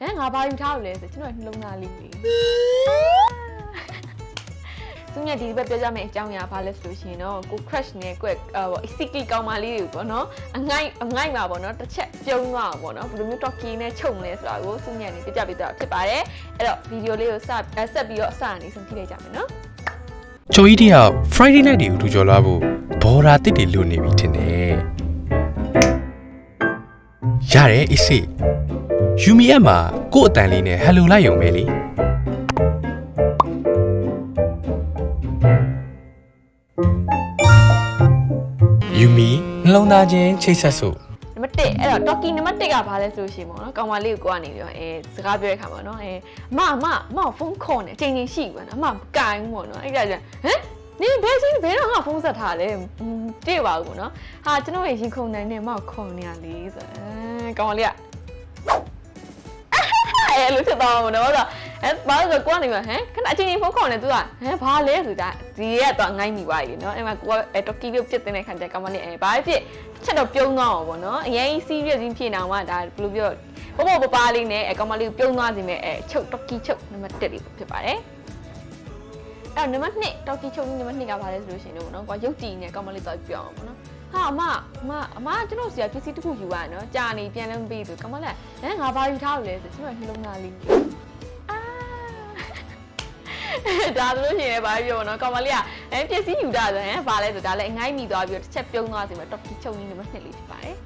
ဟမ်ငါဘာယူထားလို့လဲဆိုကျွန်တော်နှလုံးသားလေးလေးသူမြတ်ဒီဘက်ပြောကြမယ့်အကြောင်းအရာဘာလဲဆိုလို့ရှိရင်တော့ကို crush နဲ့ကိုဟို sickly ကောင်မလေးတွေကိုပေါ့နော်အငိုက်အငိုက်မှာပေါ့နော်တစ်ချက်ပြုံးသွားအောင်ပေါ့နော်ဘယ်လိုမျိုး talkie နဲ့ချုပ်မလဲဆိုတာကိုသူမြတ်နေပြပြပေးတော့ဖြစ်ပါတယ်အဲ့တော့ဗီဒီယိုလေးကိုစဆက်ပြီးတော့အစအနေဆုံးကြည့်လိုက်ကြမယ်နော်ချိုကြီးတယောက် Friday night တွေကိုထူကျော်လာဖို့ဘော်ရာတစ်တွေလွတ်နေပြီထင်တယ်ရတယ်အစ်စေ ယူမီအက်မှာကို့အတန်လေးနဲ့ဟယ်လိုလိုက်ရုံပဲလေယူမီနှလုံးသားချင်းချိတ်ဆက်စို့နံပါတ်1အဲ့တော့ talkie နံပါတ်1ကဘာလဲဆိုလို့ရှိရင်ပေါ့နော်ကောင်မလေးကိုကိုကနေပြီးတော့အဲစကားပြောရခါပေါ့နော်အဲအမအမအမဖုန်းခေါ်နေချိန်ချိန်ရှိပါနော်အမကိုင်ပေါ့နော်အဲ့ဒါကျဟမ်နင်ဘယ်ချင်းဘယ်တော့ငါဖုန်းဆက်ထားလဲတိပါဘူးပေါ့နော်ဟာကျွန်တော်ရဲ့ရင်ခုန်နိုင်နဲ့အမကိုခေါ်နေရလေဆိုအဲကောင်မလေးက အဲလို့ဖြစ်သွားမှာပေါ့နော်အဲဘာလို့ဆိုကိုကနေမှာဟမ်ခဏအချိန်ချင်းဖုန်းခေါ်နေသူကဟမ်ဘာလဲဆိုတာဒီကတော့ငိုင်းမိသွားပြီနော်အဲ့မှာကိုကအဲတော်ကီလေးပြစ်တဲ့ခါကျကောင်မလေးအဲဘာဖြစ်ချက်တော့ပြုံးသွားအောင်ပေါ့နော်အရင် serious ကြီးဖြစ်နေအောင်ကဒါဘယ်လိုပြောဘောဘောပပလေးနဲ့အဲကောင်မလေးကိုပြုံးသွားစီမဲ့အဲချုပ်တော်ကီချုပ်နံပါတ်1လေးဖြစ်ပါတယ်အဲ့တော့နံပါတ်2တော်ကီချုပ်နံပါတ်2ကဘာလဲဆိုလို့ရှိရင်တော့နော်ကိုကရုပ်တည်နဲ့ကောင်မလေးတော့ပြောအောင်ပေါ့နော် ဟာအမအမအမကျွန်တော်ဆရာပစ္စည်းတစ်ခုယူရနော်ကြာနေပြန်လည်းမပြီးဘူးကောင်မလေးဟမ်ငါဘာယူထားလို့လဲဆိုကျွန်တော်နှလုံးသားလေးအာဒါလို့ရှိရင်ဘာပြောနော်ကောင်မလေးကအဲပစ္စည်းယူတာဆိုရင်ဘာလဲဆိုဒါလည်းအငိုင်းမိသွားပြီးတော့တစ်ချက်ပြုံးသွားစီမှာတော်ကီချုပ်နံပါတ်2လေးဖြစ်ပါတယ်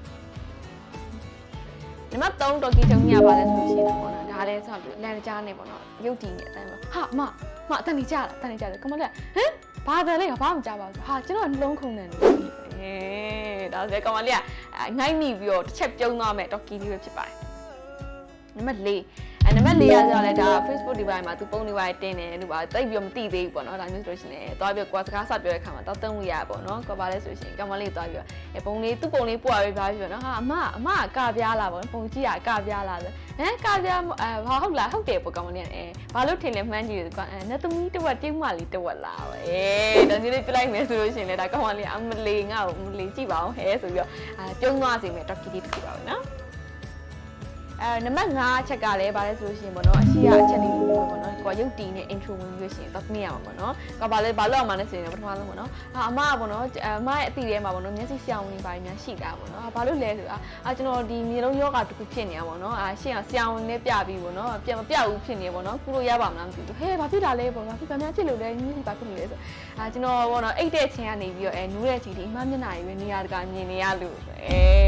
နံပါတ်3တော်ကီချုပ်ညပါလဲဆိုလို့ရှိရင်ပေါ့နော်ဒါလည်းဆိုတော့လန်ကြားနေပေါ့နော်ရုပ်တည်နေအတိုင်းပေါ့ဟာအမအမအတန်ကြီးကြလားအတန်ကြီးကြတယ်ကောင်မလေးကဟမ်ဘာတယ်လဲဘာမှမကြပါဘူးဟာကျွန်တော်နှလုံးခုန်နေတယ် အေးဒါဆိုကောင်မလေးကငိုင်းမိပြီးတော့တစ်ချက်ပြုံးသွားမယ်တော်ကီလေးပဲဖြစ်ပါတယ် နံပါတ်4အဲနံပါတ်4ရဆိုတော့လေဒါ Facebook ဒီပိုင်းမှာသူပုံတွေပါတင်တယ်လို့ပါတိတ်ပြီးတော့မသိသေးဘူးပေါ့နော်ဒါမျိုးဆိုလို့ရှိရင်သွားပြီးကွာစကားဆက်ပြောတဲ့ခါမှာတော့တုံးလို့ရပါပေါ့နော်ကွာပါလဲဆိုရှင်ကောင်မလေးသွားပြီးတော့အဲပုံလေးသူ့ပုံလေးပို့ရပြီးပါပြီးတော့နော်ဟာအမအမကပြားလာပေါ့ပုံကြည့်ရကပြားလာဆိုဟမ်ကပြားအဲဟာဟုတ်လားဟုတ်တယ်ပေါ့ကောင်မလေးအဲဘာလို့ထင်လဲမှန်းကြည့်ကွာအဲနတ်သမီးတဝက်တိမလေးတဝက်လာပဲအေးဒါမျိုးလေးပြလိုက်မယ်ဆိုလို့ရှိရင်လေဒါကောင်မလေးအမလေးငါ့ကိုအမလေးကြည့်ပါအောင်ဟဲဆိုပြီးတော့အာပြုံးသွားစီမယ်တော်ကီတီတစ်ခုပါပဲနော် အဲနံပါတ်5အချက်ကလည်းဗာလဲဆိုလို့ရှိရင်ပေါ့နော်အရှိရအချက်လေးမျိုးပေါ့နော်ကိုကရုပ်တီနဲ့ intro ဝင်ပြီးလို့ရှိရင်တော့မြင်ရမှာပေါ့နော်ကဘာလဲဘာလို့အောင်မလဲဆိုရင်ပထမဆုံးပေါ့နော်အာအမကပေါ့နော်အမရဲ့အတိထဲမှာပေါ့နော်မျက်စိရှောင်နေပါများရှိတာပေါ့နော်ဘာလို့လဲဆိုတော့အာကျွန်တော်ဒီမျိုးလုံးယောဂတစ်ခုဖြစ်နေတာပေါ့နော်အာရှင်းအောင်ဆရာဝန်နဲ့ပြပြီးပေါ့နော်ပြမပြဘူးဖြစ်နေပေါ့နော်ကုလို့ရပါမလားမသိဘူးဟဲ့ဘာဖြစ်တာလဲပေါ့နော်ဒီကများဖြစ်လို့လဲညီဘာဖြစ်လို့လဲဆိုအာကျွန်တော်ပေါ့နော်အိတ်တဲ့ချင်းကနေပြီးတော့အဲနူးတဲ့ချင်းဒီအမမျက်နှာကြီးပဲနေရာတကာမြင်နေရလို့အဲဒါမျိုး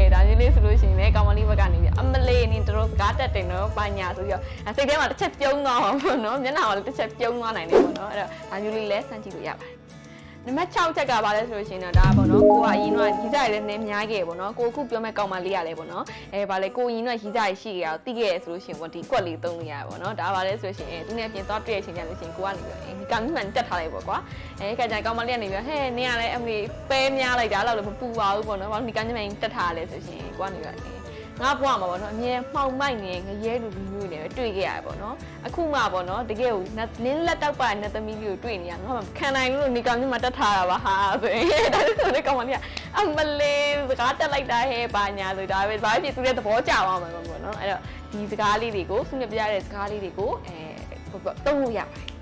လေးဆိုလို့ရှိရင်လည်းကောင်မလေးဘက်ကနေပြီးအမလေးနင်တို့စကားတက်တယ်နော်ပါညာဆိုပြီးတော့စိတ်ထဲမှာတစ်ချက်ပြုံးသွားအောင်ပေါ့နော်မျက်နှာကလည်းတစ်ချက်ပြုံးသွားနိုင်တယ်ပေါ့နော်အဲ့တော့ဒါမျိုးလေးလည်းစမ်းကြည့်လို့ရပါတယ် နံပါတ်6ချက်ကဘာလဲဆိုလို့ရှိရင်တော့ဒါပေါ့နော်ကိုကအရင်ကရီးစားရလည်းနည်းများခဲ့ပေါ့နော်ကိုအခုပြောမဲ့ကောင်မလေးရလဲပေါ့နော်အဲဘာလဲကိုအရင်ကရီးစားရရှိခဲ့တာတိခဲ့ရဆိုလို့ရှိရင်ပေါ့ဒီကွက်လေးသုံးလို့ရပါပေါ့နော်ဒါဘာလဲဆိုလို့ရှိရင်သူနဲ့ပြင်သွားတွေ့ရချင်းကြလို့ရှိရင်ကိုကနေပြီးဒီကံမှန်တက်ထားလိုက်ပေါ့ကွာအဲကကြကောင်မလေးကနေပြီးဟဲ့နင်ကလည်းအမေပဲများလိုက်တာတော့လည်းမပူပါဘူးပေါ့နော်ဘာလို့ဒီကံမှန်တက်ထားလဲဆိုရှင်ကိုကနေပြီး ငါဘွားမှာပေါ့နော်အမြဲမှောင်မိုက်နေငရဲလူလူမျိုးတွေပဲတွေ့ခဲ့ရတယ်ပေါ့နော်အခုမှပေါ့နော်တကယ်ကိုနင်းလက်တောက်ပါနဲ့သမီးလေးကိုတွေ့နေရငါမှခံနိုင်လို့နေကောင်ကြီးမှတက်ထားတာပါဟာဆိုရင်ဒါဆိုလေကောင်မလေးကအမလေးစကားတက်လိုက်တာဟဲ့ပါညာဆိုဒါပဲဘာဖြစ်သူရဲ့သဘောကျသွားမှာပေါ့နော်အဲ့တော့ဒီစကားလေးတွေကိုသူနဲ့ပြရတဲ့စကားလေးတွေကိုအဲဟိုတုံးလို့ရပါတယ်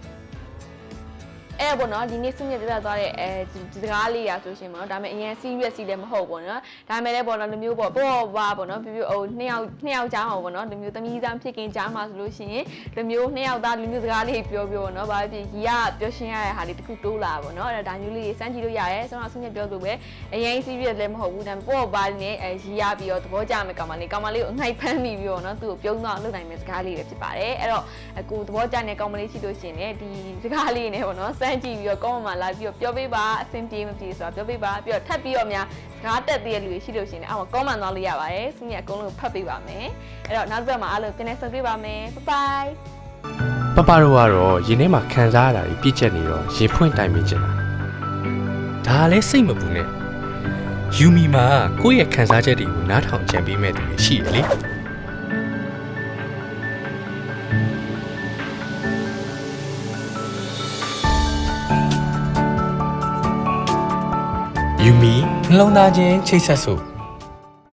အဲ့ပေါ့နော်ဒီနေ့စုညက်ပြပြသွားတဲ့အဲဒီစကားလေးရာဆိုရှင်ပေါ့နော်ဒါပေမဲ့အရင် serious စီလည်းမဟုတ်ပေါ့နော်ဒါပေမဲ့လည်းပေါ့နော်လူမျိုးပေါ့ပေါ့ပါပေါ့နော်ပြပြဟိုနှစ်ယောက်နှစ်ယောက်ကြားမှာပေါ့နော်လူမျိုးသမီးသားဖြစ်ခင်ကြားမှာဆိုလို့ရှိရင်လူမျိုးနှစ်ယောက်သားလူမျိုးစကားလေးပြောပြောပေါ့နော်ဘာဖြစ်ရီကပြောရှင်းရတဲ့ဟာလေးတခုတိုးလာပေါ့နော်အဲ့ဒါဒါမျိုးလေးစမ်းကြည့်လို့ရတယ်ဆိုတော့စုညက်ပြောလို့ပဲအရင် serious လည်းမဟုတ်ဘူးဒါပေမဲ့ပေါ့ပါနဲ့အဲရီရပြီးတော့သဘောကျမယ်ကောင်မလေးကောင်မလေးကိုအငိုက်ဖမ်းပြီးပြီးတော့နော်သူ့ကိုပြုံးတော့လုပ်နိုင်မယ့်စကားလေးတွေဖြစ်ပါတယ်အဲ့တော့အကူသဘောကျတဲ့ကောင်မလေးရှိလို့ရှိရင်လည်းဒီစကားလေးနဲ့ပေါ့နော်စမ်းကြည့်ပြီးတော့ကောင်းမှလာပြီးတော့ပြောပေးပါအဆင်ပြေမပြေဆိုတာပြောပေးပါပြီးတော့ထပ်ပြီးတော့များစကားတက်သေးတဲ့လူတွေရှိလို့ရှိရင်အောက်မှာ comment သွားလို့ရပါတယ်သူမြတ်အကုန်လုံးဖတ်ပေးပါမယ်အဲ့တော့နောက်တစ်ပတ်မှာအားလုံးပြန်နေဆုံတွေ့ပါမယ် bye bye ပပတို့ကတော့ရင်ထဲမှာခံစားရတာကြီးပြည့်ချက်နေတော့ရေဖွင့်တိုင်မိချင်တာဒါလည်းစိတ်မပူနဲ့ယူမီမှာကိုယ့်ရဲ့ခံစားချက်တွေကိုနားထောင်ကြံပေးမဲ့သူတွေရှိတယ်လေ မီနှလုံးသားချင်းချိတ်ဆက်စို့